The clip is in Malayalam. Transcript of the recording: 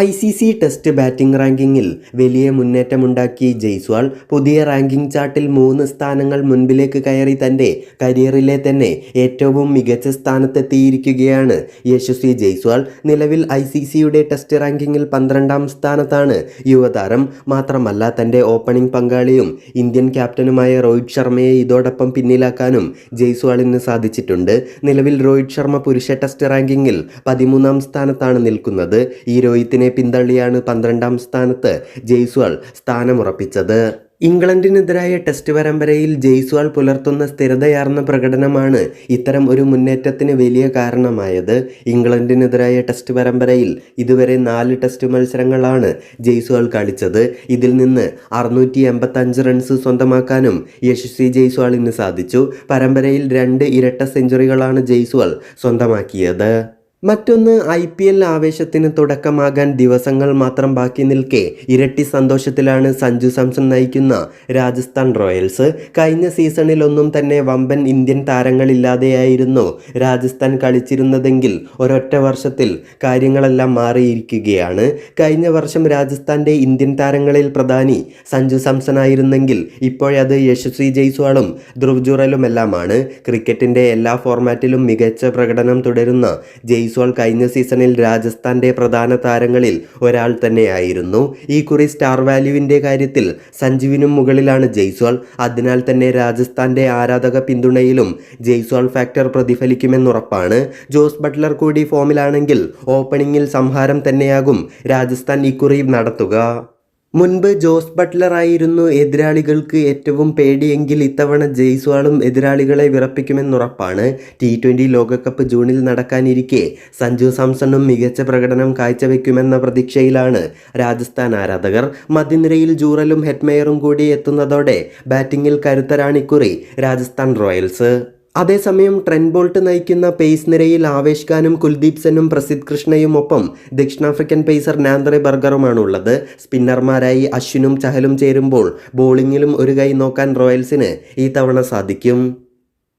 I C C test batting റാങ്കിങ്ങിൽ വലിയ മുന്നേറ്റമുണ്ടാക്കി ജയ്സ്വാൾ പുതിയ റാങ്കിംഗ് ചാർട്ടിൽ മൂന്ന് സ്ഥാനങ്ങൾ മുൻപിലേക്ക് കയറി തന്റെ കരിയറിലെ തന്നെ ഏറ്റവും മികച്ച സ്ഥാനത്തെത്തിയിരിക്കുകയാണ് യശസ്വി ജയ്സ്വാൾ. നിലവിൽ ഐ സി സിയുടെ ടെസ്റ്റ് റാങ്കിങ്ങിൽ പന്ത്രണ്ടാം സ്ഥാനത്താണ് യുവതാരം. മാത്രമല്ല തന്റെ ഓപ്പണിംഗ് പങ്കാളിയും ഇന്ത്യൻ ക്യാപ്റ്റനുമായ രോഹിത് ശർമ്മയെ ഇതോടൊപ്പം പിന്നിലാക്കാനും ജയ്സ്വാളിന് സാധിച്ചിട്ടുണ്ട്. നിലവിൽ രോഹിത് ശർമ്മ പുരുഷ ടെസ്റ്റ് റാങ്കിങ്ങിൽ പതിമൂന്നാം സ്ഥാനത്താണ് നിൽക്കുന്നത്. ഈ രോഹിത്തിനെ പിന്തള്ളിയാണ് പന്ത്രണ്ടാം സ്ഥാനത്ത് ജയ്സ്വാൾ സ്ഥാനമുറപ്പിച്ചത്. ഇംഗ്ലണ്ടിനെതിരായ ടെസ്റ്റ് പരമ്പരയിൽ ജയ്സ്വാൾ പുലർത്തുന്ന സ്ഥിരതയാർന്ന പ്രകടനമാണ് ഇത്തരം ഒരു മുന്നേറ്റത്തിന് വലിയ കാരണമായത്. ഇംഗ്ലണ്ടിനെതിരായ ടെസ്റ്റ് പരമ്പരയിൽ ഇതുവരെ നാല് ടെസ്റ്റ് മത്സരങ്ങളാണ് ജയ്സ്വാൾ കളിച്ചത്. ഇതിൽ നിന്ന് അറുന്നൂറ്റി എൺപത്തഞ്ച് റൺസ് സ്വന്തമാക്കാനും യശസ്വി ജയ്സ്വാളിന് സാധിച്ചു. പരമ്പരയിൽ രണ്ട് ഇരട്ട സെഞ്ചുറികളാണ് ജയ്സ്വാൾ സ്വന്തമാക്കിയത്. മറ്റൊന്ന് ഐ പി എൽ ആവേശത്തിന് തുടക്കമാകാൻ ദിവസങ്ങൾ മാത്രം ബാക്കി നിൽക്കെ ഇരട്ടി സന്തോഷത്തിലാണ് സഞ്ജു സാംസൺ നയിക്കുന്ന രാജസ്ഥാൻ റോയൽസ്. കഴിഞ്ഞ സീസണിലൊന്നും തന്നെ വമ്പൻ ഇന്ത്യൻ താരങ്ങളില്ലാതെയായിരുന്നു രാജസ്ഥാൻ കളിച്ചിരുന്നതെങ്കിൽ ഒരൊറ്റ വർഷത്തിൽ കാര്യങ്ങളെല്ലാം മാറിയിരിക്കുകയാണ്. കഴിഞ്ഞ വർഷം രാജസ്ഥാന്റെ ഇന്ത്യൻ താരങ്ങളിൽ പ്രധാനി സഞ്ജു സാംസൺ ആയിരുന്നെങ്കിൽ ഇപ്പോഴത് യശസ്വി ജയ്സ്വാളും ധ്രുവ് ജുറലുമെല്ലാമാണ്. ക്രിക്കറ്റിന്റെ എല്ലാ ഫോർമാറ്റിലും മികച്ച പ്രകടനം തുടരുന്ന ജയ്സ്വാൾ കഴിഞ്ഞ സീസണിൽ രാജസ്ഥാന്റെ പ്രധാന താരങ്ങളിൽ ഒരാൾ തന്നെയായിരുന്നു. ഈ കുറി സ്റ്റാർ വാല്യുവിന്റെ കാര്യത്തിൽ സഞ്ജുവിനും മുകളിലാണ് ജയ്സ്വാൾ. അതിനാൽ തന്നെ രാജസ്ഥാന്റെ ആരാധക പിന്തുണയിലും ജയ്സ്വാൾ ഫാക്ടർ പ്രതിഫലിക്കുമെന്നുറപ്പാണ്. ജോസ് ബട്ട്ലർ കൂടി ഫോമിലാണെങ്കിൽ ഓപ്പണിംഗിൽ സംഹാരം തന്നെയാകും രാജസ്ഥാൻ ഇക്കുറി നടത്തുക. മുൻപ് ജോസ് ബട്ട്ലർ ആയിരുന്നു എതിരാളികൾക്ക് ഏറ്റവും പേടിയെങ്കിൽ ഇത്തവണ ജയ്സ്വാളും എതിരാളികളെ വിറപ്പിക്കുമെന്നുറപ്പാണ്. ടി ട്വന്റി ലോകകപ്പ് ജൂണിൽ നടക്കാനിരിക്കെ സഞ്ജു സാംസണും മികച്ച പ്രകടനം കാഴ്ചവെക്കുമെന്ന പ്രതീക്ഷയിലാണ് രാജസ്ഥാൻ ആരാധകർ. മധ്യനിരയിൽ ജൂറലും ഹെഡ്മെയറും കൂടി എത്തുന്നതോടെ ബാറ്റിങ്ങിൽ കരുത്തരാണിക്കുറി രാജസ്ഥാൻ റോയൽസ്. അതേസമയം ട്രെൻഡ് ബോൾട്ട് നയിക്കുന്ന പേസ് നിരയിൽ ആവേശ് ഖാനും കുൽദീപ് സെന്നും പ്രസിദ്ധ് കൃഷ്ണയും ഒപ്പം ദക്ഷിണാഫ്രിക്കൻ പേസർ നാന്ദ്രെ ബർഗറുമാണുള്ളത്. സ്പിന്നർമാരായി അശ്വിനും ചഹലും ചേരുമ്പോൾ ബോളിങ്ങിലും ഒരു കൈ നോക്കാൻ റോയൽസിന് ഈ തവണ സാധിക്കും.